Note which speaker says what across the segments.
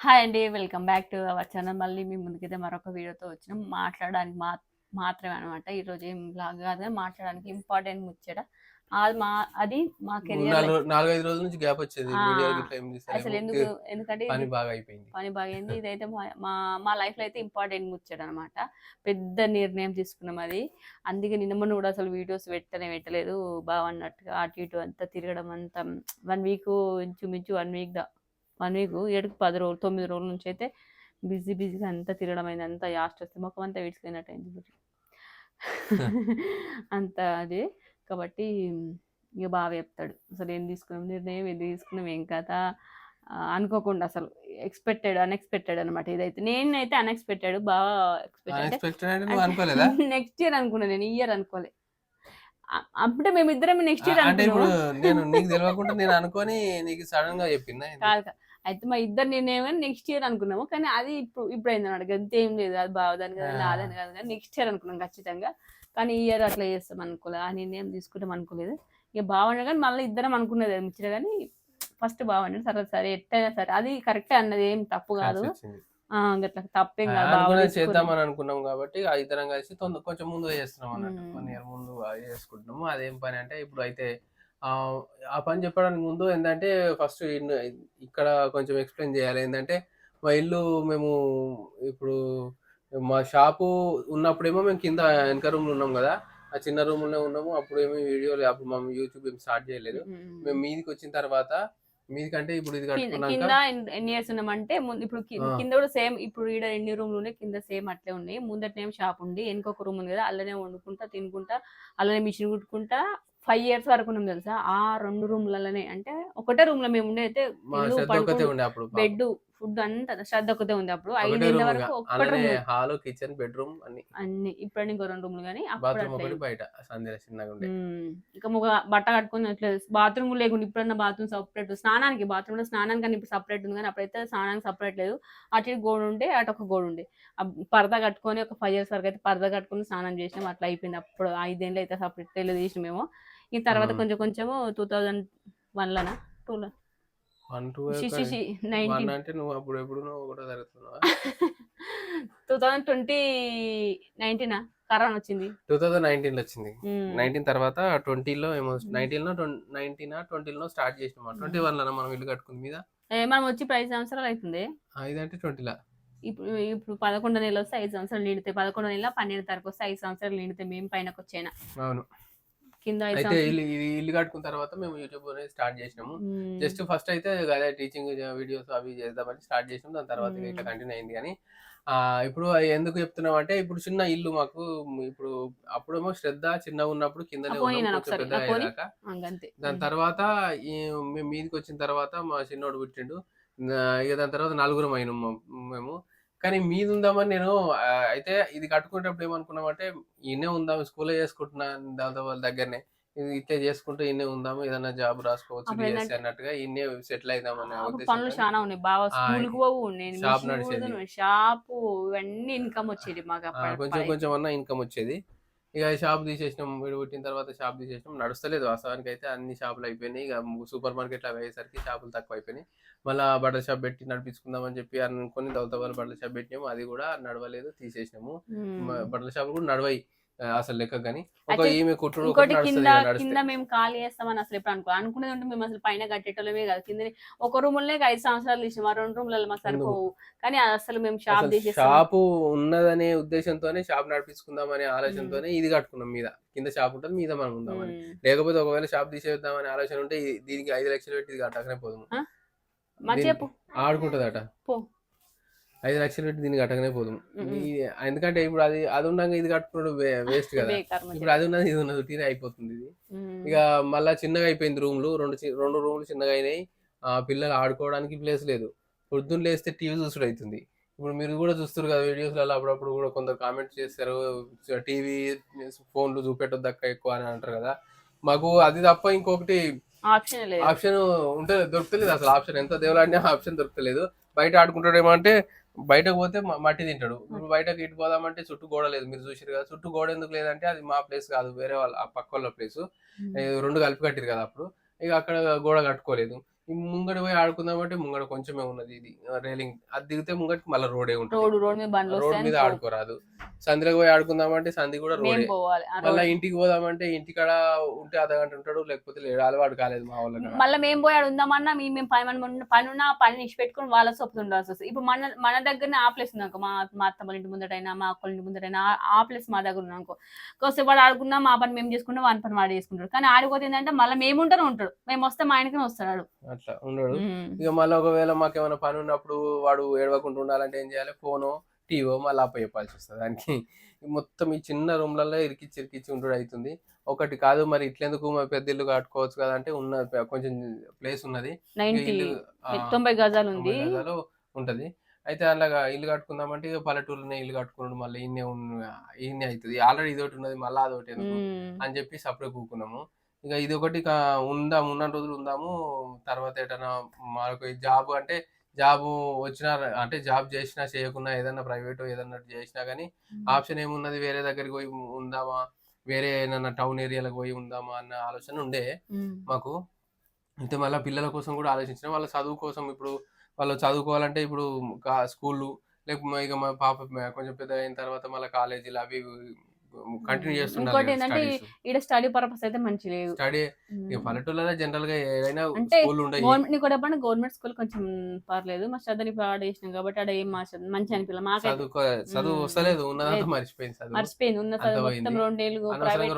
Speaker 1: Hi అండి welcome back to our channel. మళ్ళీ మీ ముందుకైతే మరొక వీడియోతో వచ్చినాం. మాట్లాడడానికి మా మాత్రమే అనమాట ఈరోజు ఏం బ్లాగ్ కాదు. మాట్లాడడానికి ఇంపార్టెంట్ ముచ్చట. అది మా అది మా కెరియర్
Speaker 2: నాలుగు నాలుగైదు రోజుల నుంచి గ్యాప్ వచ్చేది.
Speaker 1: అసలు ఎందుకు. ఎందుకంటే
Speaker 2: పని బాగా అయిపోయింది.
Speaker 1: పని బాగైంది ఇదైతే మా- మా లైఫ్లో అయితే ఇంపార్టెంట్ ముచ్చట అనమాట పెద్ద నిర్ణయం తీసుకున్నాం అది. అందుకే నిన్న మొన్న కూడా అసలు వీడియోస్ పెట్టనే పెట్టలేదు. బాగున్నట్టుగా అటు ఇటు అంతా తిరగడం అంతా వన్ వీక్ ఇంచుమించు వన్ వీక్ దా వన్ వీక్ ఏడుకు పది రోజులు తొమ్మిది రోజుల నుంచి అయితే బిజీ బిజీగా అంతా తిరగడం అయింది. అంతా యాస్ట్ వస్తే ముఖం అంతా విడిచిపోయినట్టు అయింది. అంత అది. కాబట్టి ఇక బాగా చెప్తాడు అసలు ఏం తీసుకున్నాం? నిర్ణయం ఏం తీసుకున్నాం? ఏం కథ? అనుకోకుండా అసలు ఎక్స్పెక్టెడ్ అన్ఎక్స్పెక్టెడ్ అనమాట ఇదైతే నేనైతే అన్ఎక్స్పెక్టెడ్ బాగా ఎక్స్పెక్టెడ్ నెక్స్ట్ ఇయర్ అనుకున్నా నేను ఇయర్ అనుకోలే. అప్పుడే మేమిద్దరం నెక్స్ట్ ఇయర్
Speaker 2: అంటే ఇప్పుడు నేను నీకు తెలియకుండా నేను అనుకొని నీకు సడన్గా చెప్పిందా
Speaker 1: కాదు. అయితే మా ఇద్దరు కానీ నెక్స్ట్ ఇయర్ అనుకున్నాము. కానీ అది ఇప్పుడు ఇప్పుడు అయింది అన్నమాట అంతే ఏం లేదు. అది బావదని కదా
Speaker 2: ఆ.
Speaker 1: నాదని కాదు కానీ నెక్స్ట్ ఇయర్ అనుకున్నాం ఖచ్చితంగా. కానీ ఈ ఇయర్ అట్లా చేస్తాం అనుకోలేదు ఆ నిర్ణయం తీసుకుంటాం అనుకోలేదు. ఇక బాగుండే కానీ మళ్ళీ ఇద్దరం అనుకునేది ముచ్చట. కానీ ఫస్ట్ బాగుండే సరే సరే ఎట్టయినా సరే. అది కరెక్టే అన్నది. ఏం తప్పు కాదు. గట్ల తప్పేం కాదు.
Speaker 2: అనుకున్నది. చేద్దామని అనుకున్నాం కాబట్టి ఇద్దరం కలిసి కొంచెం ముందుగా చేస్తున్నాం అన్నట్టు. ఇయర్ ముందు అది చేసుకుంటున్నాము. అదేం పని అంటే ఇప్పుడు అయితే ఆ పని చెప్పడానికి ముందు ఏంటంటే ఫస్ట్ ఇక్కడ కొంచెం ఎక్స్ప్లెయిన్ చేయాలి. ఏంటంటే మా ఇల్లు మేము ఇప్పుడు మా షాపు ఉన్నప్పుడేమో మేము కింద వెనక రూమ్ ఉన్నాం కదా. ఆ చిన్న రూమ్లోనే ఉన్నాము. అప్పుడు ఏమో వీడియోలు అప్పుడు మేము యూట్యూబ్ ఏం స్టార్ట్ చేయలేదు.
Speaker 1: మ్మ్.
Speaker 2: మీదికి వచ్చిన తర్వాత మీదికంటే ఇప్పుడు ఇది
Speaker 1: కింద- ఎన్ని ఇయర్స్ ఉన్నామంటే ఇప్పుడు. కింద కూడా సేమ్ ఇప్పుడు ఈడ ఎన్ని రూమ్లు ఉన్నాయి కింద సేమ్ అట్లే ఉన్నాయి. ముందటనేమో షాప్ ఉంది వెనుక రూమ్ ఉంది కదా అల్లనే వండుకుంటా తినుకుంటా అల్లనే మిషన్ కుట్టుకుంటా ఫైవ్ ఇయర్స్ వరకు ఉన్నాం తెలుసా? ఆ రెండు రూమ్లలోనే. అంటే ఒకటే రూమ్లో మేము ఉండే అయితే బెడ్ ఫుడ్ అంతా శ్రద్ధ ఒకటే ఉంది అప్పుడు.
Speaker 2: రూమ్
Speaker 1: వరకు ఒక్కటే
Speaker 2: హాల్ కిచెన్ బెడ్రూమ్ అన్ని.
Speaker 1: అన్ని. ఇప్పుడు ఇంకో రెండు రూమ్లు కానీ
Speaker 2: బయట
Speaker 1: ఇంకా ఒక బట్ట కట్టుకొని బాత్రూమ్ లేకుండా ఇప్పుడన్నా బాత్రూమ్ సపరేట్ స్నానానికి బాత్రూమ్లో స్నానానికి అని ఇప్పుడు సపరేట్ ఉంది కానీ అప్పుడైతే స్నానానికి సపరేట్ లేదు. అటు గోడ ఉండే అటు ఒక గోడ ఉండే. పరదా కట్టుకొని ఒక ఫైవ్ ఇయర్స్ వరకు అయితే పరదా కట్టుకొని స్నానం చేసినాం. అట్లా అయిపోయింది. అప్పుడు ఐదేళ్ళు అయితే సపరేట్ తెలియదు చేసినాం మేము. ఈ తర్వాత. కొంచెం కొంచెము టూ థౌజండ్ వన్ లోనా టూ లో
Speaker 2: వన్ టూ వన్
Speaker 1: నైన్టీన్.
Speaker 2: అంటే నువ్వు అప్పుడు ఎప్పుడు నువ్వు ఒకటో జరుగుతున్నావా
Speaker 1: టూ థౌజండ్ ట్వంటీ నైన్టీనా? కరోనా వచ్చింది.
Speaker 2: టూ నైన్టీన్లో వచ్చింది. నైన్టీన్ తర్వాత ట్వంటీలో ఏమో నైన్టీన్లో నైన్టీన్ స్టార్ట్ చేసినాం ట్వంటీ వన్లో మనం ఇల్లు కట్టుకుంది మీద?
Speaker 1: మనం వచ్చి ఐదు సంవత్సరాలు అవుతుంది.
Speaker 2: ట్వంటీలా?
Speaker 1: ఇప్పుడు ఇప్పుడు పదకొండు నెలలు వస్తే ఐదు సంవత్సరాలు నిండితే పదకొండు నెలల పన్నెండు తారీఖు వస్తే ఐదు సంవత్సరాలు నిండితే మేము పైనకి వచ్చాయినా
Speaker 2: అవును.
Speaker 1: కింద
Speaker 2: అయితే ఇల్లు ఇల్లు కట్టుకున్న తర్వాత మేము యూట్యూబ్ అనేది స్టార్ట్ చేసినాము. జస్ట్ ఫస్ట్ అయితే అదే టీచింగ్ వీడియోస్ అవి చేద్దామని స్టార్ట్ చేసినాం దాని తర్వాత ఇట్లా. కంటిన్యూ అయింది కానీ ఆ ఇప్పుడు ఎందుకు చెప్తున్నాం అంటే ఇప్పుడు చిన్న ఇల్లు మాకు ఇప్పుడు అప్పుడేమో శ్రద్ధ చిన్నగా ఉన్నప్పుడు కిందనే పెద్ద. అయ్యాక దాని తర్వాత మేము మీదికి వచ్చిన తర్వాత మా చిన్నోడు పుట్టిండు ఇక దాని తర్వాత నలుగురం అయినాం మా- మేము కానీ మీది ఉందామని నేను అయితే ఇది కట్టుకునేటప్పుడు ఏమనుకున్నామంటే ఈయనే ఉందాం స్కూల్లో చేసుకుంటున్నా దాంతో వాళ్ళ దగ్గరనే. ఇది ఇట్లా చేసుకుంటూ ఈయనే ఉందాము ఏదైనా జాబ్ రాసుకోవచ్చు డిఎస్సి అన్నట్టుగా ఈయనే సెటిల్ అయిదామనే
Speaker 1: పనులు చాలా ఉన్నాయి. బాగా స్కూల్కు పోవు నేను
Speaker 2: షాప్ నడిచేది.
Speaker 1: షాపు ఇవన్నీ ఇన్కమ్ వచ్చేది మాకు
Speaker 2: కొంచెం కొంచెం అన్న ఇన్కమ్ వచ్చేది. ఇక షాప్ తీసేసినాం వీడు పుట్టిన తర్వాత షాప్ తీసేసినాం. నడుస్తలేదు వాస్తవానికి అయితే అన్ని షాపులు అయిపోయినాయి. ఇక సూపర్ మార్కెట్ అవి అయ్యేసరికి షాపులు తక్కువ అయిపోయినాయి మళ్ళీ బట్టల షాప్ పెట్టి నడిపించుకుందామని చెప్పి అనుకొని దౌతవాళ్ళు బట్టల షాప్ పెట్టినాము. అది కూడా నడవలేదు తీసేసినాము. బట్టల షాప్ కూడా నడవాయి. అసలు లెక్క కానీ. ఒక ఈమె కుట్టుడు
Speaker 1: ఇంకోటి కింద కింద మేము ఖాళీ చేస్తామని అసలు ఎప్పుడు అనుకో అనుకునేది ఉంటే మేము అసలు పైన కట్టేటోళ్ళమే కాదు. కింద ఒక రూమ్లోనే ఐదు సంవత్సరాలు తీసినాం. ఆ రెండు రూమ్లలో మాకు సరిపోవు. కానీ అసలు మేము షాప్
Speaker 2: షాపు ఉన్నదనే ఉద్దేశంతోనే షాప్ నడిపించుకుందామనే ఆలోచనతోనే ఇది కట్టుకున్నాం మీద. కింద షాప్ ఉంటుంది మీద మనం ఉందామని. లేకపోతే ఒకవేళ షాప్ తీసేద్దామనే ఆలోచన ఉంటే దీనికి ఐదు లక్షలు పెట్టి ఇది కట్టకనే పోదు
Speaker 1: మా
Speaker 2: దీన్ని-
Speaker 1: చెప్పు.
Speaker 2: ఆడుకుంటుందట.
Speaker 1: పో.
Speaker 2: ఐదు లక్షలు పెట్టి దీన్ని కట్టకనే పోదు. ఎందుకంటే ఇప్పుడు అది అది ఉండగా ఇది కట్టుకున్నాడు వేస్ట్ కదా. ఇప్పుడు అది ఉన్నది ఇది ఉన్నది ఉట్టినే అయిపోతుంది ఇది. ఇక మళ్ళా చిన్నగా అయిపోయింది రూమ్లు రెండు రెండు రూమ్లు చిన్నగా అయినాయి. ఆ పిల్లలు ఆడుకోవడానికి ప్లేస్ లేదు. పొద్దున్న లేస్తే టీవీ చూసుడు అవుతుంది ఇప్పుడు మీరు కూడా చూస్తారు కదా వీడియోస్లలో అప్పుడప్పుడు కూడా కొందరు కామెంట్స్ చేస్తారు టీవీ ఫోన్లు చూపెట్టొద్దు అక్క ఎక్కువ అని అంటారు కదా. మాకు అది తప్ప ఇంకొకటి
Speaker 1: ఆప్షన్
Speaker 2: ఉంటే దొరుకుతలేదు అసలు ఆప్షన్. ఎంత దేవులాడినా ఆప్షన్ దొరుకుతలేదు. బయట ఆడుకుంటాడేమో అంటే బయటకు పోతే మట్టి తింటాడు. ఇప్పుడు బయటకు ఇటు పోదామంటే చుట్టూ గోడ లేదు. మీరు చూసారు కదా చుట్టూ గోడ ఎందుకు లేదంటే అది మా ప్లేస్ కాదు. వేరే వాళ్ళ ఆ పక్క వాళ్ళ ప్లేస్. రెండు కలిపి కట్టిరు కదా అప్పుడు. ఇక అక్కడ గోడ కట్టుకోలేదు. ముంగడ పోయి ఆడుకుందామంటే ముంగడ కొంచెమే ఉన్నది ఇది రైలింగ్. అది దిగితే ముంగడికి మళ్ళీ రోడే ఉంటుంది.
Speaker 1: రోడ్ రోడ్ మీద బండ్లు
Speaker 2: రోడ్ మీద ఆడుకోరాదు. సందిలోకి పోయి ఆడుకుందామంటే సంది కూడా
Speaker 1: మేము
Speaker 2: రోడే.
Speaker 1: పోవాలి ఆ
Speaker 2: మళ్ళీ
Speaker 1: రోడ్
Speaker 2: ఇంటికి పోదామంటే ఇంటికాడ ఉంటే అర్ధ గంట ఉంటాడు లేకపోతే లేడు అలవాటు కాలేదు మా వాళ్ళకి.
Speaker 1: మళ్ళీ మేము పోయి ఆడ ఉందామన్నా మేము మేము పని మన ఉన్న- పని ఉన్న ఆ పని ఇచ్చి పెట్టుకుని వాళ్ళ సొప్పు ఉండాల్సి వస్తుంది. ఇప్పుడు మన మన దగ్గరనే ఆ ప్లేస్ ఉందనుకో మా మా అత్తమ్మ ఇంటి ముందటైనా మా అక్కల ఇంటి ముందటైనా ఆ- ఆ ప్లేస్ మా దగ్గర ఉందనుకో కోసేపు వాడు ఆడుకున్నా మా పని మేము చేసుకుంటాం వాని పని వాడు చేసుకుంటాడు. కానీ ఆడిపోతే ఏంటంటే మళ్ళీ మేము ఉంటానే ఉంటాడు. మేము వస్తే మా ఆయనకి వస్తాడు
Speaker 2: అట్లా ఉండడు. ఇక మళ్ళీ ఒకవేళ మాకేమైనా పని ఉన్నప్పుడు వాడు ఏడవకుండా ఉండాలంటే ఏం చేయాలి? ఫోను టీవో మళ్ళీ అప్ప చెప్పాల్సి వస్తుంది. దానికి మొత్తం ఈ చిన్న రూమ్లలో ఇరికిచ్చి ఇరికిచ్చి ఉండు అవుతుంది ఒకటి కాదు మరి ఇట్లెందుకు మా పెద్ద ఇల్లు కట్టుకోవచ్చు కదా అంటే ఉన్న కొంచెం ప్లేస్ ఉన్నది.
Speaker 1: తొంభై గజాలు ఉంది.
Speaker 2: ఉంటది. అయితే అలాగా ఇల్లు కట్టుకుందామంటే ఇక పల్లెటూరులోనే ఇల్లు కట్టుకున్నాడు. మళ్ళీ ఈయనే ఉన్న ఈయనే అవుతుంది. ఆల్రెడీ ఇది ఒకటి ఉన్నది మళ్ళీ అదొకటి. అని చెప్పి సపరేట్ కూకున్నాము. ఇక ఇది ఒకటి కా- ఉందాము ఉన్న రోజులు ఉందాము. తర్వాత ఎటైనా మనకు జాబ్ అంటే జాబ్ వచ్చినా అంటే జాబ్ చేసినా చేయకున్నా ఏదైనా ప్రైవేట్ ఏదన్నా చేసినా కానీ ఆప్షన్ ఏమున్నది? వేరే దగ్గరికి పోయి ఉందామా? వేరే ఏదైనా టౌన్ ఏరియాలకు పోయి ఉందామా అన్న ఆలోచన ఉండే. మాకు అయితే మళ్ళీ పిల్లల కోసం కూడా ఆలోచించిన. వాళ్ళ చదువు కోసం ఇప్పుడు వాళ్ళు చదువుకోవాలంటే ఇప్పుడు స్కూళ్ళు లేకపోతే ఇక మా పాప కొంచెం పెద్ద అయిన తర్వాత మళ్ళీ కాలేజీలు అవి కంటిన్యూ చేస్తుండాలి
Speaker 1: ఏంటంటే ఈడ స్టడీ పర్పస్ అయితే మంచి లేదు
Speaker 2: స్టడీ పల్లెటూళ్ళలో జనరల్గా ఏదైనా స్కూల్ ఉండయి.
Speaker 1: గవర్నమెంట్ చెప్పండి గవర్నమెంట్ స్కూల్ కొంచెం పర్లేదు. మా ఇప్పుడు ఆడ చేసినాం కాబట్టి ఆడ ఏం మా చదువు మంచి అనిపించలేదు
Speaker 2: చదువుకో చదువు
Speaker 1: మ్మ్.
Speaker 2: వస్తలేదు. ఉన్నదంతా. మర్చిపోయింది చదువు.
Speaker 1: మర్చిపోయింది. ఉన్న చదువు. మొత్తం రెండేళ్ళు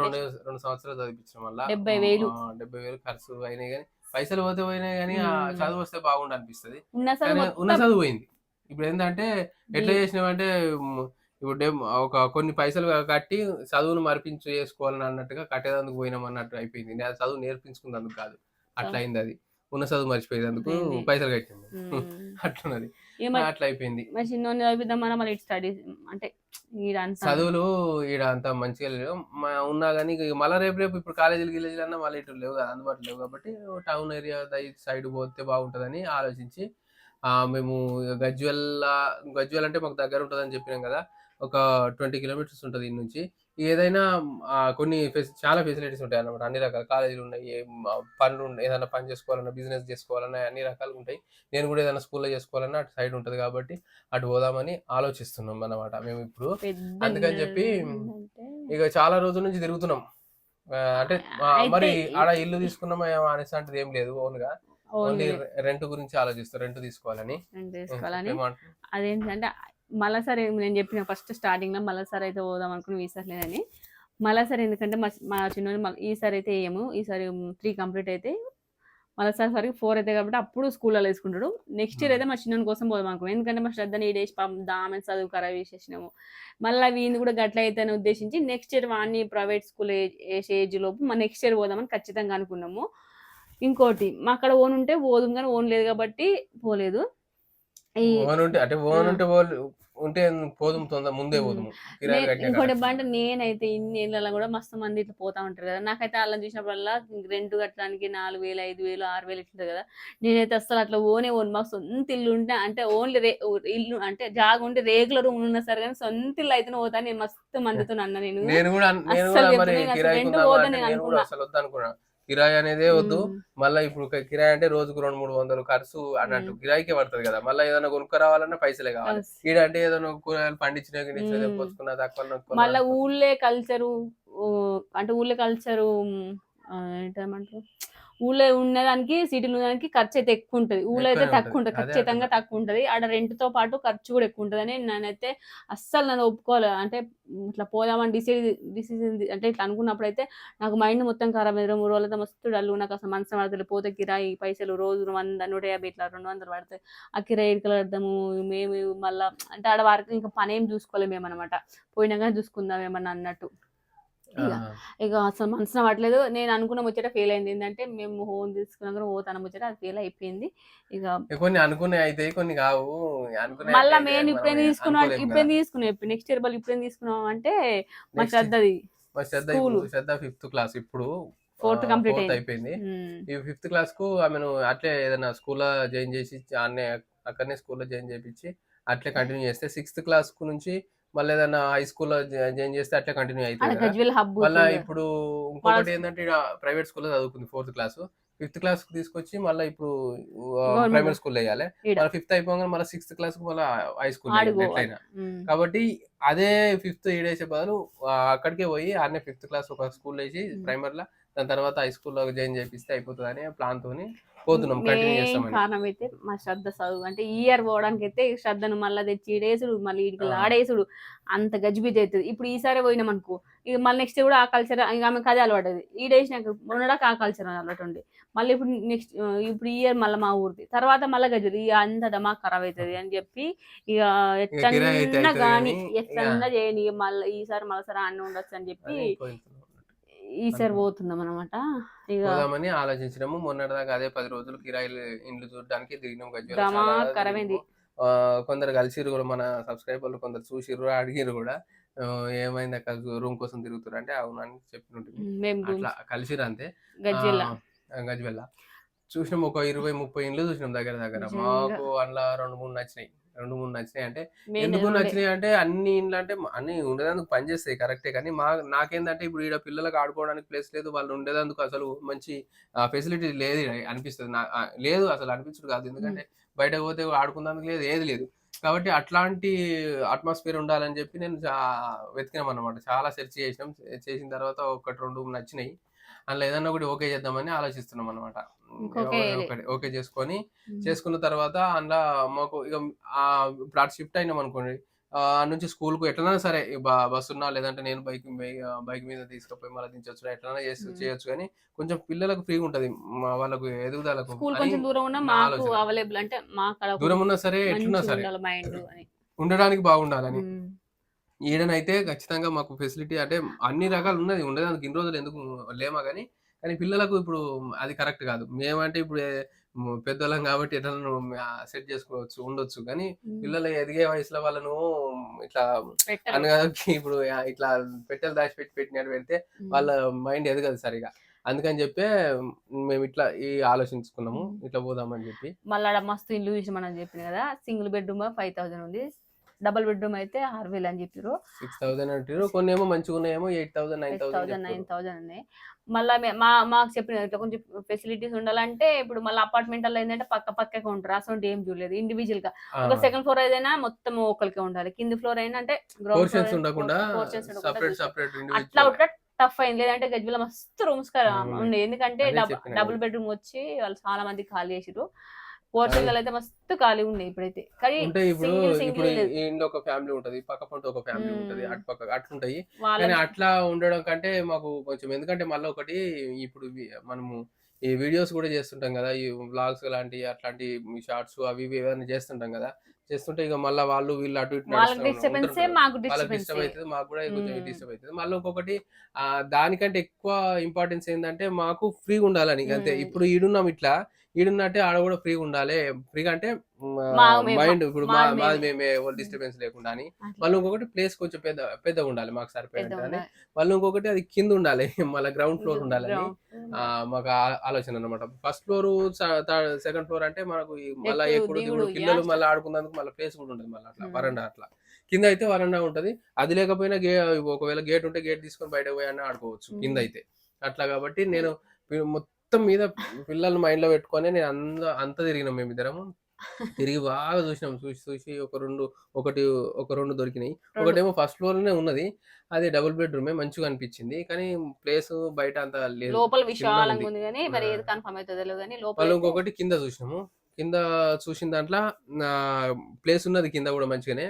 Speaker 2: రెండు రెండు సంవత్సరాలు చదివించడం వల్ల
Speaker 1: డెబ్బై వేలు.
Speaker 2: డెబ్బై వేలు ఖర్చు అయినాయి కానీ పైసలు పోతే పోయినాయి కానీ. చదువు వస్తే బాగుండు అనిపిస్తుంది.
Speaker 1: ఉన్న చదువు
Speaker 2: చదువు పోయింది. ఇప్పుడు ఏంటంటే ఎట్లా చేసినామంటే ఇప్పుడు ఒక కొన్ని పైసలు కట్టి చదువును మరిపించు చేసుకోవాలని అన్నట్టుగా కట్టేదందుకు పోయినాం అన్నట్టు అయిపోయింది. నేను చదువు నేర్పించుకున్నందుకు కాదు. అట్లా అయింది అది. ఉన్న చదువు మర్చిపోయేందుకు
Speaker 1: పోయింది.
Speaker 2: పైసలు కట్టింది. అట్లున్నది. అట్లా అయిపోయింది.
Speaker 1: మరి స్టడీస్ అంటే
Speaker 2: చదువులు ఈడ అంత మంచిగా లేవు. మా- ఉన్నా కానీ మళ్ళీ రేపు రేపు ఇప్పుడు కాలేజీలు గిలేజీలు అన్నా మళ్ళీ ఇటు లేవు కదా అందుబాటులో లేవు కాబట్టి టౌన్ ఏరియా సైడ్ పోతే బాగుంటుందని ఆలోచించి ఆ, మేము గజ్వెల్ గజ్వెల్ అంటే మాకు దగ్గర ఉంటుందని చెప్పినాం కదా. ఒక ట్వంటీ కిలోమీటర్స్ ఉంటుంది ఇన్ని నుంచి ఏదైనా కొన్ని చాలా ఫెసిలిటీస్ ఉంటాయి అన్నమాట అన్ని రకాల కాలేజీలు ఉన్నాయి. పనులు ఉన్నాయి ఏదైనా పని చేసుకోవాలన్నా బిజినెస్ చేసుకోవాలన్నా అన్ని రకాలు ఉంటాయి. నేను కూడా ఏదైనా స్కూల్లో చేసుకోవాలన్నా అటు సైడ్ ఉంటుంది కాబట్టి అటు పోదామని ఆలోచిస్తున్నాం అన్నమాట మేము ఇప్పుడు. అందుకని చెప్పి ఇక చాలా రోజుల నుంచి తిరుగుతున్నాం. అంటే మరి ఆడ ఇల్లు తీసుకున్నామా ఏమో అనేసి అంటే ఏం లేదు ఓన్గా ఓన్లీ రెంట్ గురించి ఆలోచిస్తారు రెంట్ తీసుకోవాలని?
Speaker 1: అదేంటంటే మళ్ళా సరే నేను చెప్పిన ఫస్ట్ స్టార్టింగ్లో మళ్ళా సరే అయితే పోదాం అనుకుని ఈసారి లేదని మళ్ళా సరే ఎందుకంటే మా మా చిన్న మళ్ళీ ఈసారి అయితే వేయము ఈసారి త్రీ కంప్లీట్ అయితే మళ్ళీ సార్ సరికి ఫోర్ అయితే కాబట్టి అప్పుడు స్కూల్లో వేసుకుంటాడు. నెక్స్ట్ ఇయర్ అయితే మా చిన్న కోసం పోదాం అనుకున్నాం. ఎందుకంటే మా శ్రద్ధని ఈడేసి పాపం దామె చదువు ఖరాబ్ చేసేసినాము. మళ్ళీ వీని కూడా గట్ల అయితే ఉద్దేశించి నెక్స్ట్ ఇయర్ వాడిని ప్రైవేట్ స్కూల్ వేసే ఏజ్ లోపు మా నెక్స్ట్ ఇయర్ పోదామని ఖచ్చితంగా అనుకున్నాము. ఇంకోటి మా అక్కడ ఓన్ ఉంటే పోదు కానీ ఓన్ లేదు కాబట్టి పోలేదు.
Speaker 2: అంటే ఓన్ ఉంటే తొందర ముందే. పోదుము.
Speaker 1: ఇంకోటి. అంటే నేనైతే ఇన్ని ఏళ్ళలో కూడా మస్తు మంది ఇట్లా పోతా ఉంటారు కదా. నాకైతే అలా చూసినప్పుడల్లా రెంట్ కట్టడానికి నాలుగు వేలు ఐదు వేలు ఆరు వేలు ఇట్లుంటుంది కదా. నేనైతే అసలు అట్లా ఓనే ఓన్. మాకు సొంత ఇల్లు ఉంటే అంటే ఓన్లీ రే ఇల్లు అంటే జాగ ఉంటే రేగుల రూమ్ ఉన్నా సరే కానీ సొంత ఇల్లు అయితే పోతా. నేను మస్తు మందితో అన్న నేను. అసలు నేను అనుకున్నా.
Speaker 2: కిరాయి అనేదే వద్దు. మళ్ళీ ఇప్పుడు కిరాయి అంటే రోజుకు రెండు మూడు వందలు ఖర్చు అన్నట్టు. కిరాయికే పడుతుంది కదా. మళ్ళీ ఏదైనా కొనుక్కు రావాలన్నా పైసలే కావాలి.
Speaker 1: అస్-
Speaker 2: ఈడ అంటే ఏదైనా కూరగాయలు పండించిన. తెప్పుకొచ్చుకున్నా తక్కువ
Speaker 1: మళ్ళా ఊళ్ళే కల్చరు అంటే ఊళ్ళో కల్చరు ఏంటంటారు? ఊళ్ళో ఉన్నదానికి సిటీలో ఉన్నదానికి ఖర్చు అయితే ఎక్కువ ఉంటది ఊళ్ళో అయితే తక్కువ
Speaker 2: ఉంటది.
Speaker 1: ఉంటది ఖచ్చితంగా. తక్కువ ఉంటది ఆడ రెంట్తో పాటు ఖర్చు కూడా ఎక్కువ ఉంటదని నేనైతే అస్సలు నన్ను ఒప్పుకోవాలి. అంటే ఇట్లా పోదామని డిసైడ్ డిసిజన్ అంటే ఇట్లా అనుకున్నప్పుడు అయితే నాకు మైండ్ మొత్తం ఖరాబ్ అయింది. మూడు రోజులతో మస్తు డల్లు. నాకు అసలు మనసు పడతలేదు పోతే కిరాయి పైసలు రోజు వంద నూట యాభై ఇట్లా రెండు వందలు పడతాయి ఆ కిరాయి ఇటుకలు అర్థము మేము మళ్ళా అంటే ఆడ వరకు ఇంకా పని ఏం చూసుకోలేము మేము అనమాట పోయినాక చూసుకుందాం ఏమన్నా అన్నట్టు. ఇక ఇక అసలు మనసున పట్టలేదు నేను అనుకున్న ముచ్చట ఫెయిల్ అయింది. ఏంటంటే మేము హోమ్ తీసుకున్నాక పోతాను ముచ్చట అది ఫెయిల్ అయిపోయింది. ఇక
Speaker 2: కొన్ని అనుకునే అయితే కొన్ని కావు.
Speaker 1: మళ్ళా మేము ఇప్పుడే తీసుకున్నాం ఇప్పుడే. తీసుకున్నాం నెక్స్ట్ ఇయర్ వాళ్ళు ఇప్పుడే తీసుకున్నాం అంటే మా శ్రద్ధది.
Speaker 2: మా శ్రద్ధ శ్రద్ధ ఫిఫ్త్ క్లాస్ ఇప్పుడు.
Speaker 1: Fourth అయింది.
Speaker 2: అయిపోయింది. ఈ ఫిఫ్త్ క్లాస్కు ఆమెను అట్లే ఏదైనా స్కూల్లో జాయిన్ చేసి అన్నే అక్కడనే స్కూల్లో జాయిన్ చేపించి అట్లే కంటిన్యూ చేస్తే సిక్స్త్ క్లాస్కు నుంచి మళ్ళీ ఏదైనా హై స్కూల్లో జాయిన్ చేస్తే అట్లే కంటిన్యూ అవుతుంది మళ్ళీ ఇప్పుడు ఇంకొకటి ఏంటంటే ప్రైవేట్ స్కూల్లో చదువుకుంది ఫోర్త్ క్లాస్ ఫిఫ్త్ క్లాస్కి తీసుకొచ్చి మళ్ళీ ఇప్పుడు. ప్రైమరీ స్కూల్ వేయాలి. మళ్ళీ ఫిఫ్త్ అయిపోగానే మళ్ళీ సిక్స్త్ క్లాస్కి మళ్ళీ హై స్కూల్ ఎట్లయినా. కాబట్టి అదే ఫిఫ్త్ ఏడేసే బదులు అక్కడికే పోయి అన్నీ ఫిఫ్త్ క్లాస్ ఒక స్కూల్ వేసి. ప్రైమరీలో దాని తర్వాత హై స్కూల్లో జాయిన్ చేపిస్తే అయిపోతుంది అని ప్లాన్ తోని పోతున్నాం కంటిన్యూ
Speaker 1: కారణం అయితే మా శ్రద్ధ చదువు అంటే ఈ ఇయర్ పోవడానికి అయితే శ్రద్ధను మళ్ళీ తెచ్చి ఈడేసుడు మళ్ళీ ఇడికి. ఆడేసుడు అంత గజిబిజి అవుతుంది. ఇప్పుడు ఈసారి పోయినాం అనుకో ఇక మళ్ళీ నెక్స్ట్ కూడా ఆ కల్చర్ ఇక ఆమెకు అదే అలవాటు ఈడేసినాక ఉండడానికి ఆ కల్చర్ అలవాటు ఉండి. మళ్ళీ ఇప్పుడు నెక్స్ట్ ఇప్పుడు ఈ ఇయర్ మళ్ళీ మా ఊరిది. తర్వాత మళ్ళీ గజుడు ఇక అంత దమా ఖరాబ్ అవుతుంది అని చెప్పి ఇక ఎట్లన్నా కానీ ఎట్లన్నా చేయని మళ్ళీ ఈసారి మళ్ళీ సరే అన్నీ ఉండొచ్చు అని చెప్పి. ఈసారి పోతున్నాం అనమాట ఇక
Speaker 2: పోదామని ఆలోచించినాము. మొన్నటిదాకా అదే పది రోజులు కిరాయిలు ఇండ్లు చూడడానికి
Speaker 1: ప్రమాదకరమైంది.
Speaker 2: కొందరు కలిసిరు కూడా మన సబ్స్క్రైబర్లు కొందరు చూసిర్రు అడిగిరు కూడా. ఏమైంది అక్క రూమ్ కోసం తిరుగుతారు అంటే అవును అని చెప్పినట్టు అట్లా కలిసిరు అంతే.
Speaker 1: గజ్వెల్ల
Speaker 2: చూసినాం ఒక ఇరవై ముప్పై ఇండ్లు చూసినాం దగ్గర దగ్గర. మాకు అందులో రెండు మూడు నచ్చినాయి. రెండు మూడు నచ్చినాయి అంటే ఎందుకు. నచ్చినాయి అంటే అన్ని ఇండ్లు అంటే అన్ని ఉండేందుకు పనిచేస్తాయి కరెక్టే కానీ మా నాకేందంటే ఇప్పుడు ఈడ పిల్లలకు ఆడుకోవడానికి ప్లేస్ లేదు వాళ్ళు ఉండేందుకు అసలు మంచి ఫెసిలిటీ లేదు అనిపిస్తుంది. లేదు అసలు అనిపించదు కాదు. ఎందుకంటే బయటకు పోతే ఆడుకున్నందుకు లేదు ఏది లేదు. కాబట్టి అట్లాంటి అట్మాస్ఫియర్ ఉండాలని చెప్పి నేను చా- వెతికినాం అనమాట చాలా సెర్చ్ చేసినాం. చేసిన తర్వాత ఒకటి రెండు నచ్చినాయి. అందులో ఏదన్నా ఒకటి ఓకే చేద్దామని ఆలోచిస్తున్నాం అనమాట ఓకే చేసుకొని. చేసుకున్న తర్వాత అందులో మాకు ఇక ఆ ఇప్పుడు అటు షిఫ్ట్ అయినాం అనుకోండి నుంచి స్కూల్కు ఎట్లైనా సరే ఈ బ- బస్సు ఉన్నా లేదంటే నేను బైక్ బైక్ మీద తీసుకుపోయి మళ్ళీ దించొచ్చు ఎట్లైనా చేసి. చేయొచ్చు కానీ కొంచెం పిల్లలకు ఫ్రీగా ఉంటది వాళ్ళకు ఎదుగుదలకు
Speaker 1: దూరం ఉన్నా
Speaker 2: సరే ఎట్లున్నా సరే ఉండడానికి బాగుండాలని. ఈడనైతే ఖచ్చితంగా మాకు ఫెసిలిటీ అంటే అన్ని రకాలు ఉన్నది ఉండేదానికి ఇన్ని రోజులు ఎందుకు లేమా కానీ కానీ పిల్లలకు ఇప్పుడు అది కరెక్ట్ కాదు మేమంటే ఇప్పుడు పెద్దోళ్ళం కాబట్టి ఎట్లా సెట్ చేసుకోవచ్చు ఉండొచ్చు కానీ. పిల్లలు ఎదిగే వయసులో వాళ్ళను ఇట్లా. అనగా ఇప్పుడు ఇట్లా పెట్టెలు దాచి పెట్టి పెట్టినట్టు పెడితే. వాళ్ళ మైండ్ ఎదగదు సరిగా అందుకని చెప్పే మేము ఇట్లా ఈ ఆలోచించుకున్నాము. ఇట్లా పోదామని చెప్పి
Speaker 1: మళ్ళీ మస్తు ఇల్లు చూసి మనం చెప్పిన కదా సింగిల్ బెడ్రూమ్ ఫైవ్ థౌసండ్ ఉంది డబుల్ బెడ్రూమ్ అయితే ఆరు వేలు అని చెప్పారు
Speaker 2: సిక్స్ థౌసండ్ అంటారు కొన్ని ఏమో మంచిగా ఉన్నాయేమో eight thousand nine thousand
Speaker 1: nine thousand ఉన్నాయి మళ్ళీ మా మాకు చెప్పిన ఇట్లా కొంచెం ఫెసిలిటీస్ ఉండాలంటే ఇప్పుడు మళ్ళీ అపార్ట్మెంట్లో ఏంటంటే పక్క పక్కకే ఉంటారు. అసలు ఏం చూడలేదు. ఇండివిజువల్గా. ఒక సెకండ్ ఫ్లోర్ ఏదైనా మొత్తం ఒకరికే ఉండాలి. కింది ఫ్లోర్ అయినా అంటే అయినా
Speaker 2: ఉండకుండా
Speaker 1: అట్లా ఒకటి టఫ్ అయింది. లేదంటే గజ్వెల మస్తు రూమ్స్. ఉండే. ఎందుకంటే డబుల్ బెడ్రూమ్ వచ్చి వాళ్ళు చాలా మంది ఖాళీ చేసిరు అయితే మస్తు ఖాళీ ఉన్నాయి ఇప్పుడైతే కానీ
Speaker 2: అంటే ఇప్పుడు ఇప్పుడు ఇంట్లో ఒక ఫ్యామిలీ ఉంటది పక్క పంట ఒక ఫ్యామిలీ. ఉంటది అటు పక్క అట్లుంటాయి కానీ అట్లా ఉండడం కంటే మాకు కొంచెం ఎందుకంటే మళ్ళీ ఒకటి ఇప్పుడు మనము ఈ వీడియోస్ కూడా చేస్తుంటాం కదా ఈ వ్లాగ్స్ లాంటి అట్లాంటి షార్ట్స్ అవి ఇవి ఏమైనా చేస్తుంటాం కదా చేస్తుంటే ఇక మళ్ళీ వాళ్ళు వీళ్ళు అటు ఇటు.
Speaker 1: మాకు
Speaker 2: డిస్టర్బ్ అవుతుంది మాకు కూడా కొంచెం. డిస్టర్బ్ అవుతుంది మళ్ళీ ఇంకొకటి దానికంటే ఎక్కువ ఇంపార్టెన్స్ ఏంటంటే మాకు ఫ్రీగా ఉండాలని అంతే. ఇప్పుడు ఈడున్నాం ఇట్లా ఈడున్నట్టే ఆడ కూడా ఫ్రీగా ఉండాలి. ఫ్రీగా అంటే మైండ్ ఇప్పుడు మా
Speaker 1: మాది మేమే.
Speaker 2: డిస్టర్బెన్స్ లేకుండా అని. మళ్ళీ ఇంకొకటి ప్లేస్ కొంచెం పెద్ద పెద్దగా ఉండాలి మాకు సరిపోయేటట్టు అని. మళ్ళీ ఇంకొకటి అది కింద ఉండాలి మళ్ళీ గ్రౌండ్ ఫ్లోర్ ఉండాలని. ఆ, మాకు ఆలోచన అనమాట ఫస్ట్ ఫ్లోర్ సెకండ్ ఫ్లోర్ అంటే మనకు మళ్ళీ ఎప్పుడు పిల్లలు. మళ్ళీ ఆడుకున్నందుకు మళ్ళీ ప్లేస్ కూడా ఉంటుంది మళ్ళీ అట్లా. వరండా అట్లా. కింద అయితే వరండా ఉంటది. అది లేకపోయినా గే ఒకవేళ గేట్ ఉంటే గేట్ తీసుకొని బయటకు పోయి ఆడుకోవచ్చు. కింద అయితే. అట్లా కాబట్టి నేను పి- మొత్తం మీద పిల్లల్ని మైండ్లో పెట్టుకొని నేను అంత అంత తిరిగినాం మేము ఇద్దరము తిరిగి బాగా చూసినాం. చూసి చూసి ఒక రెండు ఒకటి ఒక రెండు దొరికినాయి. ఒకటేమో ఫస్ట్ ఫ్లోర్లోనే ఉన్నది. అది డబుల్ బెడ్రూమే మంచిగా అనిపించింది. కానీ ప్లేస్ బయట అంత లేదు.
Speaker 1: లోపల విశాలంగా
Speaker 2: ఉంది.
Speaker 1: ఉంది కానీ మరి
Speaker 2: ఆ.
Speaker 1: ఏది కన్ఫర్మ్ అవుతుందో తెలియదు కానీ
Speaker 2: మళ్ళీ
Speaker 1: లోపల
Speaker 2: ఇంకొకటి కింద చూసినాము. కింద చూసిన దాంట్లో ప్లేస్ ఉన్నది కింద కూడా మంచిగానే.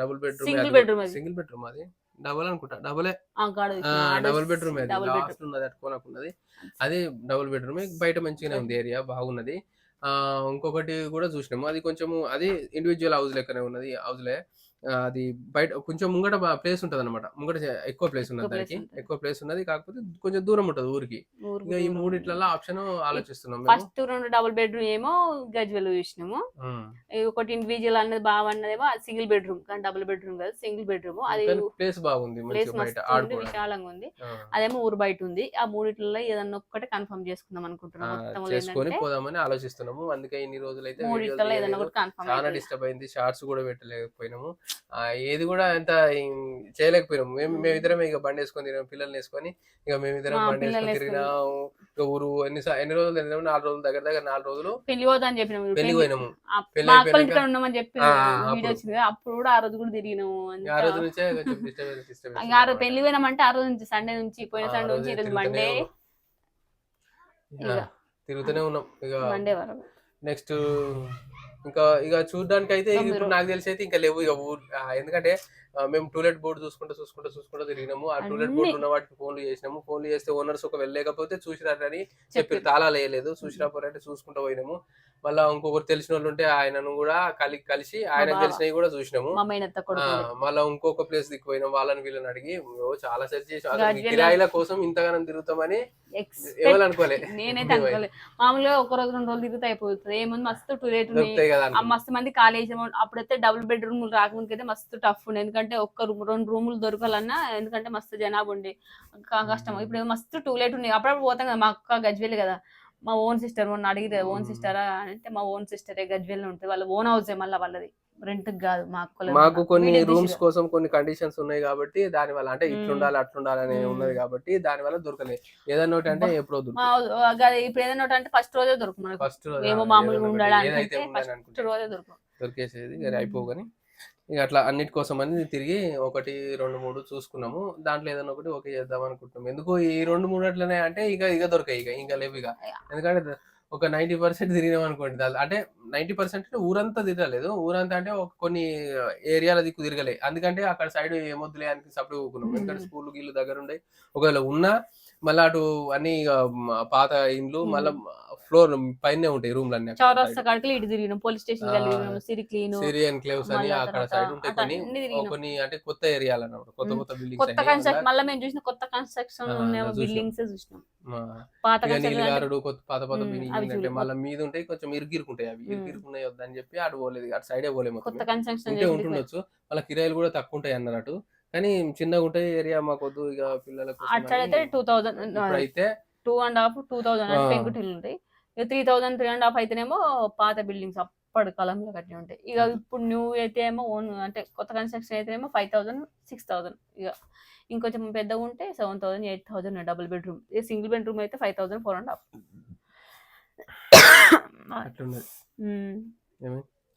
Speaker 2: Double bedroom. సింగిల్ బెడ్రూమ్ అది. డబుల్ అనుకుంటా. డబులే. డబుల్ బెడ్రూమ్ అది.
Speaker 1: డబుల్
Speaker 2: లాస్ట్ ఉన్నది అది డబుల్ బెడ్రూమ్. బయట మంచిగానే ఉంది ఏరియా బాగున్నది. ఆ ఇంకొకటి కూడా చూసినాము. అది కొంచెము అది ఇండివిజువల్ హౌస్ లెక్కనే ఉన్నది. హౌస్లే అది బయట కొంచెం ముంగట ప్లేస్ ఉంటది అనమాట ముంగట ఎక్కువ ప్లేస్ ఉన్నది దానికి. ఎక్కువ ప్లేస్ ఉన్నది కాకపోతే కొంచెం దూరం ఉంటది ఊరికి. ఇక ఈ మూడిట్లలో ఆప్షన్ ఆలోచిస్తున్నాం
Speaker 1: ఫస్ట్ రెండు డబుల్ బెడ్రూమ్ ఏమో గజ్వెల్ చూసినాము. ఒకటి ఇండివిజువల్ అన్నది బాగా అన్నదేమో సింగిల్ బెడ్రూమ్ కానీ డబుల్ బెడ్రూమ్ కాదు సింగిల్ బెడ్రూమ్ అది
Speaker 2: ప్లేస్ బాగుంది
Speaker 1: ప్లేస్ విశాలంగా ఉంది. అదేమో ఊరు బయట ఉంది. ఆ మూడిట్లలో ఏదన్నా ఒక్కటే కన్ఫర్మ్ చేసుకుందాం అనుకుంటున్నాం. మొత్తం
Speaker 2: చేసుకొని పోదామని ఆలోచిస్తున్నాము. అందుకే ఇన్ని రోజులు అయితే
Speaker 1: మూడిట్లలో ఏదన్నా ఒకటి కన్ఫర్మ్
Speaker 2: చాలా డిస్టర్బ్ అయింది. షార్ట్స్ కూడా పెట్టలేకపోయినాము. ఏది కూడా అంత చేయలేకపోయినాం. మేము. మేమిద్దరం ఇక బండి వేసుకొని తిరిగాం పిల్లల్ని వేసుకొని. ఇక మేమిద్దరం బండి వేసుకొని తిరిగినాం. ఇక ఊరు ఎన్ని ఎన్ని రోజులు తిరిగినాం? నాలుగు రోజులు దగ్గర దగ్గర నాలుగు రోజులు.
Speaker 1: పెళ్ళి అని చెప్పినాము పెళ్ళి
Speaker 2: పోయినాము.
Speaker 1: పెళ్ళి ఉన్నామని చెప్పి వీడియో. వచ్చింది అప్పుడు కూడా ఆ రోజు కూడా తిరిగినాము
Speaker 2: ఆ రోజు. నుంచే
Speaker 1: ఆ రోజు పెళ్ళి పోయినామంటే ఆ రోజు నుంచి సండే నుంచి పోయిన సండే నుంచి ఈ రోజు మండే.
Speaker 2: తిరుగుతూనే ఉన్నాం. ఇక
Speaker 1: మండే వరకు.
Speaker 2: నెక్స్ట్ ఇంకా ఇక చూడడానికి అయితే ఇప్పుడు నాకు తెలిసి అయితే ఇంకా లేవు ఇక ఎందుకంటే మేము టూలెట్ బోర్డు చూసుకుంటూ చూసుకుంటూ చూసుకుంటూ తిరిగినాము. ఆ టూలెట్ బోర్డు ఉన్న వాటికి ఫోన్లు చేసినాము. ఫోన్లు చేస్తే ఓనర్స్ ఒక వెళ్ళలేకపోతే చూసిరారని చెప్పి
Speaker 1: చెప్పి
Speaker 2: తాళాలు వేయలేదు. చూసిరాపోరంటే చూసుకుంటూ పోయినాము. మళ్ళీ ఇంకొకరు తెలిసిన వాళ్ళు ఉంటే ఆయనను కూడా కలి కలిసి ఆయన. తెలిసినవి కూడా చూసినాము. మళ్ళా ఇంకొక ప్లేస్ దిక్కుపోయినాం. వాళ్ళని వీళ్ళని అడిగి చాలా సెర్చ్ చేసాం కిరాయిల కోసం ఇంతగానం తిరుగుతామని ఎవరు అనుకోలే.
Speaker 1: నేనైతే అనుకోలేదు మామూలుగా ఒక రోజు రెండు రోజులు తిరిగితే అయిపోతుంది. ఏముంది? మస్తు టూ రేట్ ఉన్నాయి.
Speaker 2: దొరుకుతాయి కదా
Speaker 1: ఆ
Speaker 2: అనుకున్నాం.
Speaker 1: మస్తు మంది చేసాము అప్పుడైతే డబుల్ బెడ్రూమ్ రాకముందుకు అయితే మస్తు టఫ్ ఉండే. ఎందుకంటే ఒక్క రూమ్ రెండు రూములు దొరకాలన్నా ఎందుకంటే మస్తు జనాభా ఉండే. కష్టం. ఇప్పుడు మస్తు టూ లేట్ ఉన్నాయి. అప్పుడప్పుడు పోతాం కదా మా అక్క గజ్వేల్ కదా. మా ఓన్ సిస్టర్ మొన్న అడిగితే ఓన్. సిస్టరా అంటే మా ఓన్ సిస్టరే గజ్వేల్ ఉంటుంది వాళ్ళ ఓన్ హౌస్ మళ్ళీ వాళ్ళది రెంట్ కాదు మా అక్కలది.
Speaker 2: మాకు కొన్ని రూమ్స్. కోసం కొన్ని కండిషన్స్ ఉన్నాయి కాబట్టి దాని వల్ల అంటే. ఇట్లుండాలి అట్లుండాలి
Speaker 1: మ్మ్.
Speaker 2: ఉన్నది కాబట్టి దాని వల్ల దొరకలేదు ఏదన్నా ఒకటి అంటే ఎప్పుడో
Speaker 1: ఇప్పుడు ఏదైనా ఒకటి అంటే ఫస్ట్ రోజే దొరుకు
Speaker 2: ఫస్ట్
Speaker 1: ఏమో మామూలుగా ఉండడానికి ఫస్ట్ రోజే దొరుకు
Speaker 2: దొరికేసేది. అయిపోగాని ఇక అట్లా అన్నిటి కోసం అని తిరిగి ఒకటి రెండు మూడు చూసుకున్నాము. దాంట్లో ఏదైనా ఒకటి ఓకే చేద్దాం అనుకుంటున్నాం. ఎందుకు ఈ రెండు మూడు అట్లనే అంటే ఇక ఇక దొరకాయి ఇక ఇంకా లేవు ఇక. ఎందుకంటే ఒక నైన్టీ పర్సెంట్ తిరిగినాం అనుకోండి. దాని- అంటే నైన్టీ పర్సెంట్ ఊరంతా తిరగలేదు. ఊరంతా అంటే ఒక కొన్ని ఏరియాల దిక్కు తిరగలే. అందుకంటే అక్కడ సైడ్ ఏమొద్దులే అని సపరేట్ ఊకున్నాం. ఎందుకంటే స్కూల్ గిల్లు దగ్గర ఉండే ఒకవేళ ఉన్నా మళ్ళీ అటు అన్ని పాత ఇండ్లు. మళ్ళీ ఫ్లోర్ పైనే ఉంటాయి రూమ్లు అన్ని అక్కడ
Speaker 1: చౌరస్తా. కాడికి ఇటు తిరిగినాం పోలీస్ స్టేషన్ సిరి క్లీన్
Speaker 2: సిరియన్ క్లేవ్స్ అని
Speaker 1: మళ్ళా
Speaker 2: అక్కడ సైడ్ ఉంటాయి కొన్ని. కొన్ని అంటే కొత్త ఏరియాలు అన్నమాట కొత్త. కొత్త
Speaker 1: కొత్త
Speaker 2: బిల్డింగ్స్
Speaker 1: కన్స్ట్రక్షన్ మళ్ళీ మేము చూసిన కొత్త కన్స్ట్రక్షన్. బిల్డింగ్స్ చూసినాం పాత
Speaker 2: నీళ్ళగారుడు కొత్త పాత పాత బిల్డింగ్ అంటే. మళ్ళీ మీద ఉంటాయి కొంచెం ఇరుగిరుకుంటాయి అవి
Speaker 1: మ్మ్.
Speaker 2: ఇరుగిరుకున్నాయి వద్దని చెప్పి అటు పోలేదు అటు సైడే పోలేము
Speaker 1: కొత్త కన్స్ట్రక్షన్
Speaker 2: ఉంటే ఉంటుండొచ్చు వాళ్ళ కిరాయిలు కూడా తక్కువ ఉంటాయి అన్నట్టు కానీ చిన్నగా ఉంటాయి ఏరియా మాకు వద్దు ఇక పిల్లలకు
Speaker 1: అటు సైడ్ అయితే టూ థౌజండ్
Speaker 2: ఇప్పుడైతే
Speaker 1: టూ అండ్ హాఫ్ టూ
Speaker 2: ఆ.
Speaker 1: పెంకుటిల్లు ఉంటాయి three thousand three and half అయితేనేమో పాత బిల్డింగ్స్ అప్పటి కాలంలో కట్టి ఉంటాయి. ఇక ఇప్పుడు న్యూ అయితే ఏమో ఓన్ అంటే కొత్త కన్స్ట్రక్షన్ అయితేనేమో ఫైవ్ థౌసండ్ సిక్స్ థౌసండ్ ఇక ఇంకొంచెం పెద్దగా ఉంటే seven thousand eight thousand double bedroom ఇక సింగిల్ బెడ్రూమ్ అయితే five thousand four and half?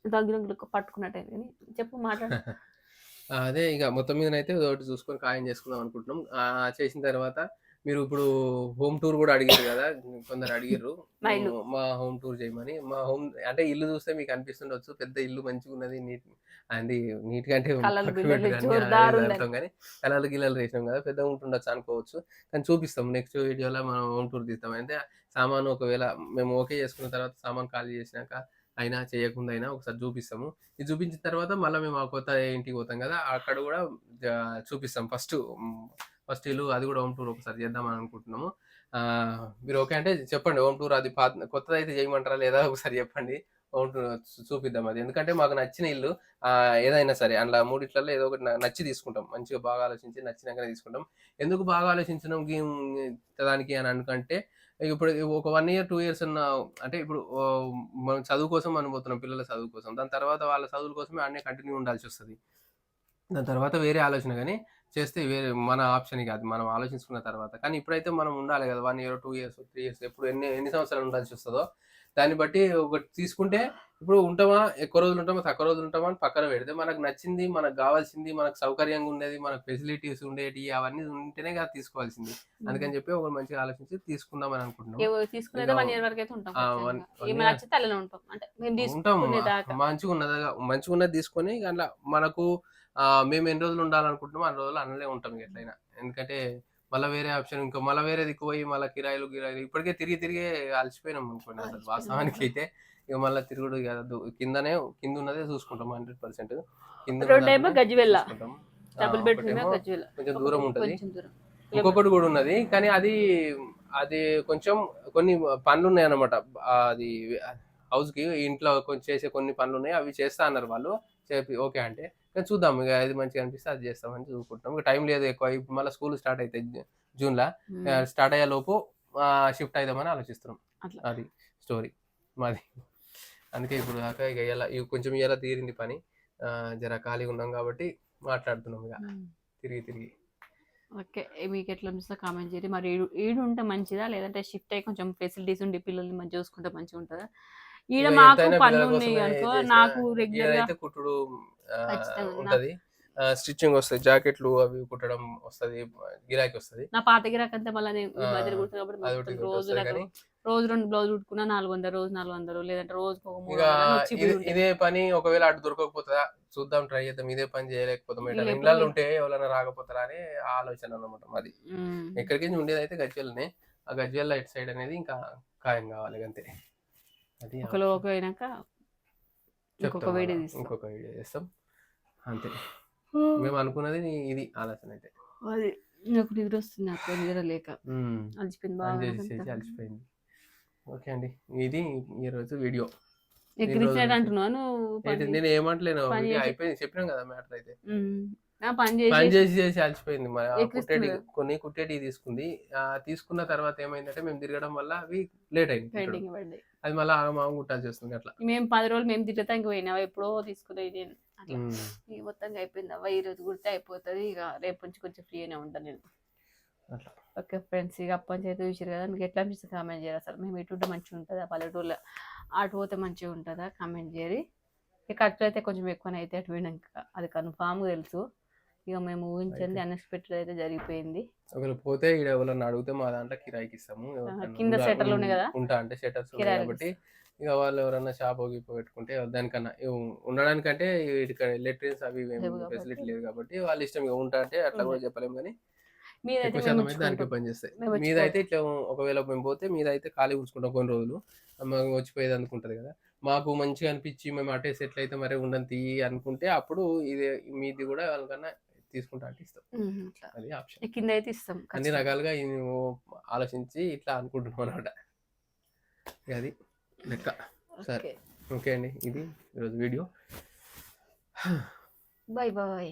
Speaker 1: దగ్గర కానీ చెప్పు మాట్లాడు.
Speaker 2: అదే ఇక మొత్తం మీద అయితే ఒకటి చూసుకొని ఖాయం చేసుకుందాం అనుకుంటున్నాం. చేసిన తర్వాత మీరు ఇప్పుడు హోమ్ టూర్ కూడా అడిగారు కదా కొందరు అడిగారు
Speaker 1: మా
Speaker 2: హోమ్ టూర్ చేయమని. మా హోమ్ అంటే ఇల్లు చూస్తే మీకు అనిపిస్తుండొచ్చు. పెద్ద ఇల్లు మంచిగా ఉన్నది నీట్ అది నీట్గా అంటే కానీ కలర్లు గిల్లలు వేసినాం కదా పెద్దగా ఉంటుండొచ్చు అనుకోవచ్చు. కానీ చూపిస్తాం నెక్స్ట్ వీడియోలో మనం హోమ్ టూర్ తీస్తాం. అయితే సామాను ఒకవేళ మేము ఓకే చేసుకున్న తర్వాత సామాన్ ఖాళీ చేసినాక అయినా చేయకుండా అయినా ఒకసారి చూపిస్తాము. ఇది చూపించిన తర్వాత మళ్ళీ మేము ఆ కొత్త ఇంటికి పోతాం కదా అక్కడ కూడా చూపిస్తాం. ఫస్ట్ ఫస్ట్ ఇల్లు అది కూడా హోమ్ టూర్ ఒకసారి చేద్దామని అనుకుంటున్నాము. మీరు ఓకే అంటే చెప్పండి హోమ్ టూర్ అది పాత కొత్తది అయితే చేయమంటారా లేదా ఒకసారి చెప్పండి. హోమ్ టూర్ చూపిద్దాం అది. ఎందుకంటే మాకు నచ్చిన ఇల్లు ఏదైనా సరే అందులో మూడిట్లలో ఏదో ఒకటి నచ్చి తీసుకుంటాం. మంచిగా బాగా ఆలోచించి నచ్చినాకనే తీసుకుంటాం. ఎందుకు బాగా ఆలోచించడం గేమ్ దానికి అని అనుకంటే ఇప్పుడు ఒక వన్ ఇయర్ టూ ఇయర్స్ ఉన్న అంటే ఇప్పుడు మనం చదువు కోసం మనం పిల్లల చదువు కోసం. దాని తర్వాత వాళ్ళ చదువుల కోసమే అన్నీ కంటిన్యూ ఉండాల్సి వస్తుంది. దాని తర్వాత వేరే ఆలోచన కానీ చేస్తే వేరే మన ఆప్షన్ కాదు మనం ఆలోచించుకున్న తర్వాత. కానీ ఇప్పుడైతే మనం ఉండాలి కదా one year two years three years ఎప్పుడు ఎన్ని ఎన్ని సంవత్సరాలు ఉండాల్సి వస్తుందో. దాన్ని బట్టి ఒకటి తీసుకుంటే ఇప్పుడు ఉంటామా ఎక్కువ రోజులు ఉంటామా తక్కువ రోజులు ఉంటామా అని పక్కన పెడితే మనకు నచ్చింది మనకు కావాల్సింది మనకు సౌకర్యంగా ఉండేది మనకు ఫెసిలిటీస్ ఉండేటి అవన్నీ ఉంటేనే కదా తీసుకోవాల్సింది. అందుకని చెప్పి ఒక మంచిగా ఆలోచించి తీసుకుందాం అని అనుకుంటున్నాం.
Speaker 1: ఉంటాం
Speaker 2: మంచిగా ఉన్నది మంచిగా ఉన్నది తీసుకొని అట్లా మనకు మేము ఎన్ని రోజులు ఉండాలనుకుంటున్నామో అన్ని రోజులు అన్నలే ఉంటాం ఎట్లయినా. ఎందుకంటే మళ్ళీ వేరే ఆప్షన్ ఇంకా మళ్ళీ వేరే దిక్కు పోయి మళ్ళీ కిరాయిలు గిరాయిలు ఇప్పటికే తిరిగి తిరిగి అలసిపోయినాం అనుకోండి అసలు. వాస్తవానికి అయితే ఇక మళ్ళీ తిరుగుడు ఇక దు- కిందనే కింద ఉన్నదే చూసుకుంటాం హండ్రెడ్ పర్సెంట్. కింద కొంచెం దూరం ఉంటది. ఇంకొకటి కూడా ఉన్నది. కానీ అది అది కొంచెం కొన్ని పనులు ఉన్నాయి అనమాట అది హౌస్కి ఇంట్లో కొంచెం చేసే కొన్ని పనులు ఉన్నాయి అవి చేస్తా అన్నారు వాళ్ళు. చెప్పి ఓకే అంటే కానీ చూద్దాం ఇక అది మంచిగా అనిపిస్తే అది చేస్తామని చూసుకుంటాం ఇక టైం లేదు ఎక్కువ ఇప్పుడు మళ్ళీ స్కూల్ స్టార్ట్ అవుతాయి జూన్ లా. స్టార్ట్ అయ్యే లోపు షిఫ్ట్ అవుదామని ఆలోచిస్తున్నాం.
Speaker 1: అట్లా.
Speaker 2: అది స్టోరీ మాది. అందుకే ఇప్పుడు దాకా ఇక ఇవి కొంచెం ఇలా తీరింది పని. జర ఖాళీగా ఉన్నాం కాబట్టి మాట్లాడుతున్నాం ఇక. తిరిగి తిరిగి.
Speaker 1: ఓకే మీకు ఎట్లా అనిపిస్తుందో కామెంట్ చేయండి. మరి ఈడు ఈడు ఉంటే మంచిదా? లేదంటే షిఫ్ట్ అయ్యి కొంచెం ఫెసిలిటీస్ ఉండి పిల్లల్ని మంచిగా చూసుకుంటే మంచిగా ఉంటుందా? ఈడ
Speaker 2: ఇక
Speaker 1: మాకు పనులు ఉన్నాయి అనుకో నాకు రెగ్యులర్
Speaker 2: ఈడైతే కుట్టుడు ఉంటది. స్టిచ్చింగ్ వస్తుంది జాకెట్లు అవి కుట్టడం వస్తది గిరాకీ వస్తది.
Speaker 1: నా పాత మళ్ళీ నేను
Speaker 2: అది
Speaker 1: మొత్తం
Speaker 2: ఒకటి
Speaker 1: రోజు రోజు రెండు బ్లౌజ్ కుట్టుకున్నా నాలుగు వందలు రోజు నాలుగు వందలు లేదంటే వచ్చి
Speaker 2: ఇది- పని ఒకవేళ అటు దొరకకపోతుందా? చూద్దాం ట్రై చేద్దాం. ఇదే పని చేయలేకపోతాం ఇళ్ళల్లో ఉంటే ఎవరైనా రాకపోతారా అని ఆలోచన అన్నమాట మాది.
Speaker 1: ఉమ్.
Speaker 2: ఎక్కడికి ఉండేది అయితే గజ్వేల్నే. ఆ గజ్వేల్ ఇటు సైడ్ అనేది ఇంకా ఖాయం కావాలి అంతే. అది
Speaker 1: ఒక అయినాక ఇంకొక వీడియో. తీస్తాం.
Speaker 2: ఇంకొక వీడియో చేస్తాం. అంతే. మేము అనుకున్నది ఇది ఆలోచన అయితే.
Speaker 1: అది నాకు నిద్ర వస్తుంది నాకు నిద్ర లేక. అలసిపోయింది బాగా
Speaker 2: అలసిపోయింది. ఓకే అండి ఇది ఈ రోజు వీడియో.
Speaker 1: ఎక్కిరించినట్టు అంటున్నావు నువ్వు
Speaker 2: నేను ఏమంటలేను అయిపోయింది చెప్పినాం కదా మ్యాటర్ అయితే.
Speaker 1: పని చేసి
Speaker 2: చేసి అలసిపోయింది మరి కుట్టేటి కొన్ని కుట్టేటి తీసుకుంది. తీసుకున్న తర్వాత ఏమైందంటే మేము తిరగడం వల్ల అవి లేట్ అయింది అది మళ్ళీ ఆగమాగం కుట్టాల్సి వస్తుంది అట్లా.
Speaker 1: మేము పది రోజులు మేము తిట్టడానికి పోయినావా ఎప్పుడో తీసుకునేది నేను అట్లా. ఇక మొత్తంగా అయిపోయింది అవ్వ ఈ రోజు కుడితే అయిపోతుంది ఇక రేపు నుంచి కొంచెం ఫ్రీగానే ఉంటాను నేను.
Speaker 2: అట్లా.
Speaker 1: ఓకే ఫ్రెండ్స్ ఇక అప్పని చేతి చూసారు కదా మీకు ఎట్లా అనిపిస్తుంది కామెంట్ చేయరు అసలు? మేము ఎటు ఉంటే మంచిగా ఉంటుందా పల్లెటూరులో అటు పోతే మంచిగా ఉంటుందా? కామెంట్ చేయరు ఇక అయితే కొంచెం ఎక్కువనే అయితే అటు పోయినాక అది కన్ఫామ్గా తెలుసు. ఇక మేము ఊహించింది అన్ఎక్స్పెక్టెడ్ అయితే జరిగిపోయింది.
Speaker 2: ఒకవేళ పోతే ఇక్కడ ఎవరైనా అడిగితే మా దాంట్లో కిరాయికి ఇస్తాము.
Speaker 1: కింద షట్టర్లు ఉన్నాయి కదా?
Speaker 2: ఉంటా అంటే షటర్స్
Speaker 1: కిరాయిలు
Speaker 2: కాబట్టి ఇక వాళ్ళు ఎవరైనా షాప్ గిప్ పెట్టుకుంటే దానికన్నా ఉండడానికంటే ఇక్కడ ఎలక్ట్రిక్స్ అవి. ఫెసిలిటీ లేదు కాబట్టి వాళ్ళ ఇష్టం ఇక ఉంటా అంటే అట్లా కూడా చెప్పలేము కానీ ఎక్కువ శాతం అయితే దానికి. పనిచేస్తాయి మీదైతే ఇట్లా ఒకవేళ మేము పోతే మీదైతే ఖాళీ ఉంచుకుంటాం కొన్ని రోజులు. మాకు వచ్చిపోయేది అనుకుంటది కదా. మాకు మంచిగా అనిపించి మేము అటే సెటిల్ అయితే మరి ఉండని తీయి అనుకుంటే అప్పుడు ఇది మీది కూడా వాళ్ళకన్నా తీసుకుంటా అంటే ఇస్తాం. అది ఆప్షన్.
Speaker 1: కింద అయితే ఇస్తాం
Speaker 2: అన్ని. రకాలుగా ఆలోచించి ఇట్లా అనుకుంటున్నాం అనమాట. అది లెక్క. సరే.
Speaker 1: ఓకే.
Speaker 2: ఓకే అండి. ఇది ఈరోజు వీడియో.
Speaker 1: Bye bye.